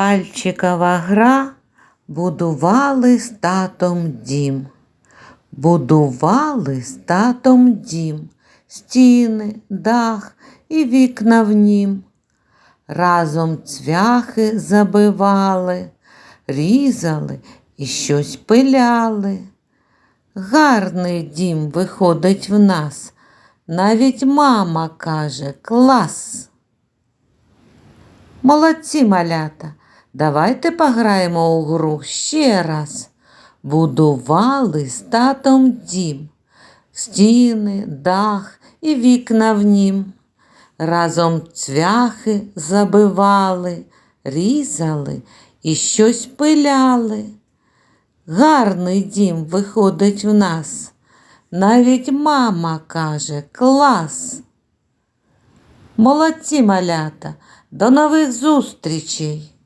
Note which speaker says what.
Speaker 1: Пальчикова гра будували з татом дім. Будували з татом дім, стіни, дах і вікна в нім. Разом цвяхи забивали, різали і щось пиляли. Гарний дім виходить в нас. Навіть мама каже клас. Молодці малята, давайте пограємо у гру ще раз. Будували з татом дім, стіни, дах і вікна в нім. Разом цвяхи забивали, різали і щось пиляли. Гарний дім виходить в нас. Навіть мама каже клас. Молодці малята, до нових зустрічей!